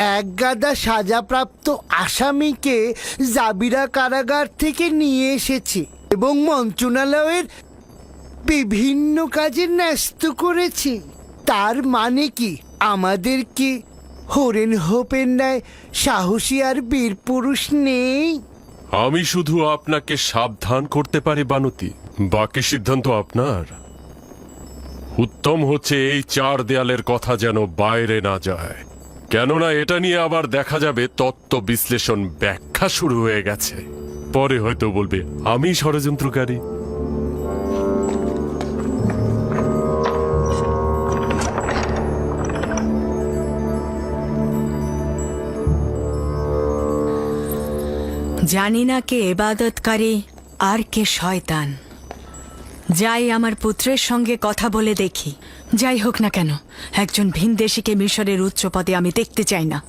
এক গাদা সাজাপ্রাপ্ত আসামিকে জাবিরা কারাগার থেকে নিয়ে এসেছি এবং মন্ত্রণালয়ের বিভিন্ন কাজে ন্যস্ত করেছি। তার মানে কি? আমাদের কি হরেন হোপের ন্যায় সাহসী আর বীর পুরুষ নেই। আমি শুধু আপনাকে সাবধান করতে পারি, বানুতি। বাকি সিদ্ধান্ত আপনার। উত্তম হচ্ছে এই চার দেয়ালের কথা যেন বাইরে না যায়। কেননা এটা নিয়ে আবার দেখা যাবে তত্ত্ব বিশ্লেষণ ব্যাখ্যা শুরু হয়ে গেছে। পরে হয়তো বলবে, আমি ষড়যন্ত্রকারী। জানি না কে এবাদতকারী, আর কে শয়তান। যাই আমার পুত্রের সঙ্গে কথা বলে দেখি। যাই হোক না কেন, একজন ভিনদেশিকে মিশরের উচ্চ পদে আমি দেখতে চাই না।